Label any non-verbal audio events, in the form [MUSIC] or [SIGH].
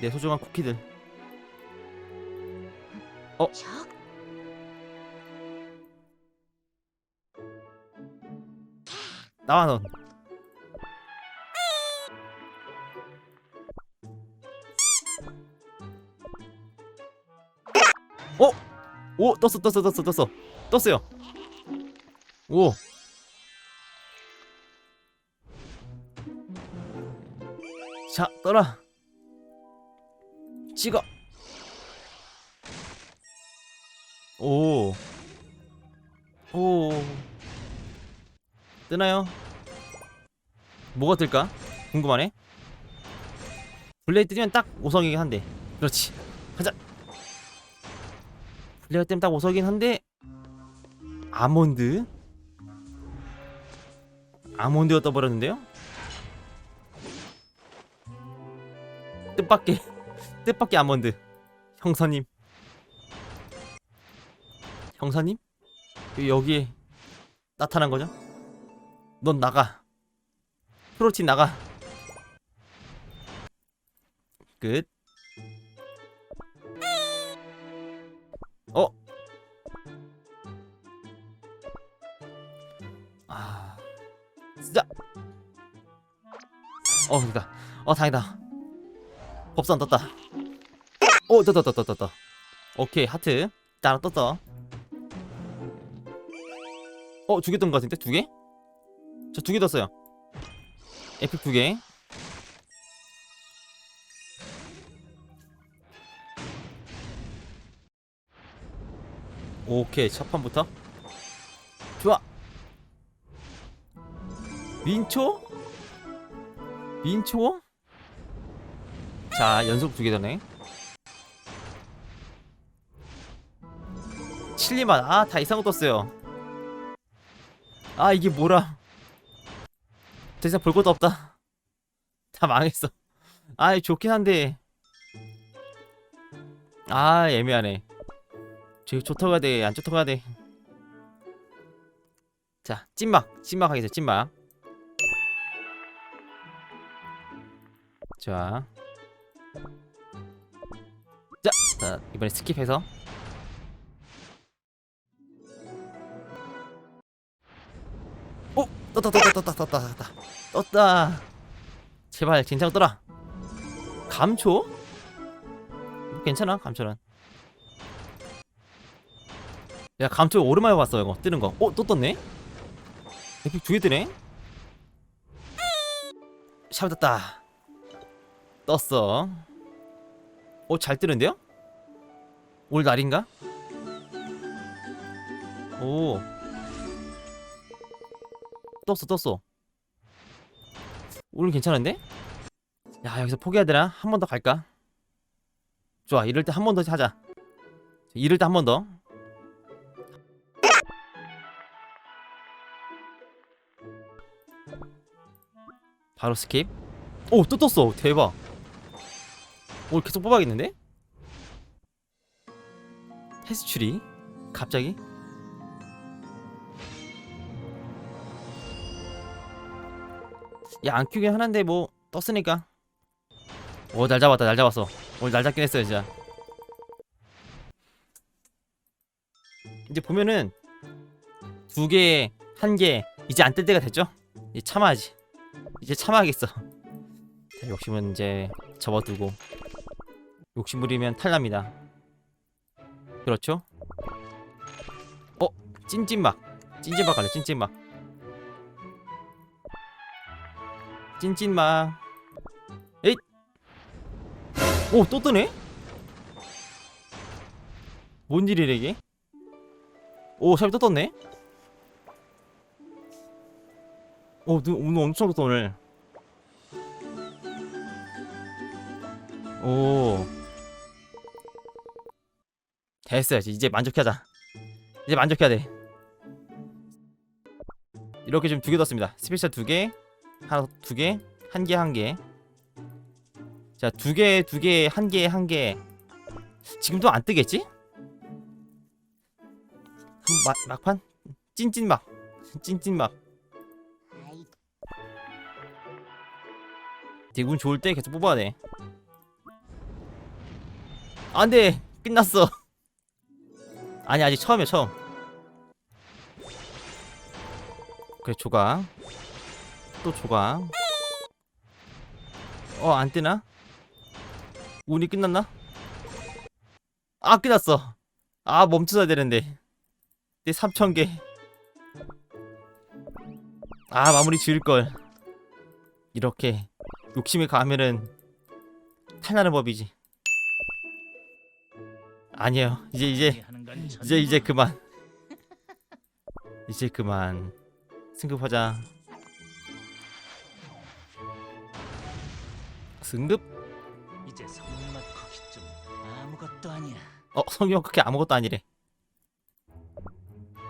내 소중한 쿠키들. 적? 나와 넌. 어? 오 떴어 떴어 떴어 떴어 떴어요. 오. 자 떠라. 찍어. 오. 오. 뜨나요? 뭐가 뜰까? 궁금하네. 블레이드 뜨면 딱 5성이긴 한데. 그렇지. 가자. 블레이드 뜨면 딱 5성이긴 한데 아몬드. 아몬드가 떠버렸는데요? 뜻밖의 뜻밖의 아몬드. 형사님. 형사님? 왜 여기에 나타난 거죠? 넌 나가. 프로틴 나가. 끝. 어? 아. 진짜. 어, 그니까. 어, 다행이다. 법선 떴다. 오, 떴다, 떴다, 떴다, 떴다. 오케이, 하트. 자, 하나 떴어. 어, 두 개 뜬 것 같은데? 두 개? 저 두 개 떴어요. 에픽 두 개. 오케이 첫 판부터 좋아. 민초? 민초? 자 연속 두 개 더네. 칠리만 아 다 이상한 거 떴어요. 아 이게 뭐라? 더 이상 볼 것도 없다. 다 망했어. 아 좋긴 한데 아 애매하네. 저 좋다고 해야 돼, 안 좋다고 해야 돼. 자 찐막, 찐막 하겠습니다. 찐막. 자, 자, 자 이번에 스킵해서 떴다 떴다 떴다 떴다 떴다 떴다. 제발 괜찮아 떠라. 감초? 괜찮아 감초는. 야 감초 오랜만에 봤어 이거. 뜨는 거 어 또 떴네? 에픽 두개 뜨네? 샵 떴다. 떴어. 어 잘 뜨는데요? 올 날인가? 오 떴어 떴어 오늘 괜찮은데? 야 여기서 포기해야 되나? 한 번 더 갈까? 좋아 이럴 때 한 번 더 하자 이럴 때 한 번더 바로 스킵 오 또 떴어 대박 오늘 계속 뽑아야겠는데? 테스트 추리 갑자기 야안 키우긴 하는데 뭐 떴으니까. 오 날 잡았다 날 잡았어. 오늘 날 잡긴 했어요 진짜. 이제 보면은 두 개, 한 개 이제 안 뜰 때가 됐죠? 이제 참아야지. 이제 참아야겠어. 자, 욕심은 이제 접어두고. 욕심 부리면 탈납니다. 그렇죠? 어? 찐찐막. 찐찐막 갈래 찐찐막 찐찐막 에잇. 오또 뜨네? 뭔 일이래 이게? 오 샵이 또 떴네? 오 눈- 오늘 엄청 떴다 오늘. 오. 됐어요 이제 만족하자. 이제 만족해야 돼. 이렇게 좀두개 떴습니다. 스페셜 두개 하나 두 개, 한 개, 한 개. 자, 두 개, 두 개, 한 개, 한 개. 지금도 안 뜨겠지? 한 막, 막판? 찐찐막. 찐찐막. 운 좋을 때 계속 뽑아야 돼. 안 돼 끝났어 [LAUGHS] 아니 아직 처음이야 처음 그래 조각 또 조각. 어 안 뜨나? 운이 끝났나? 아 끝났어. 아 멈춰야 되는데. 내 3,000개. 아 마무리 지을걸. 이렇게 욕심이 가면은 탈나는 법이지. 아니에요. 이제 이제 이제 이제 그만. [LAUGHS] 이제 그만. 승급하자 승급? 이제 성맛 커기쯤 아무것도 아니야. 어 성경 그렇게 아무것도 아니래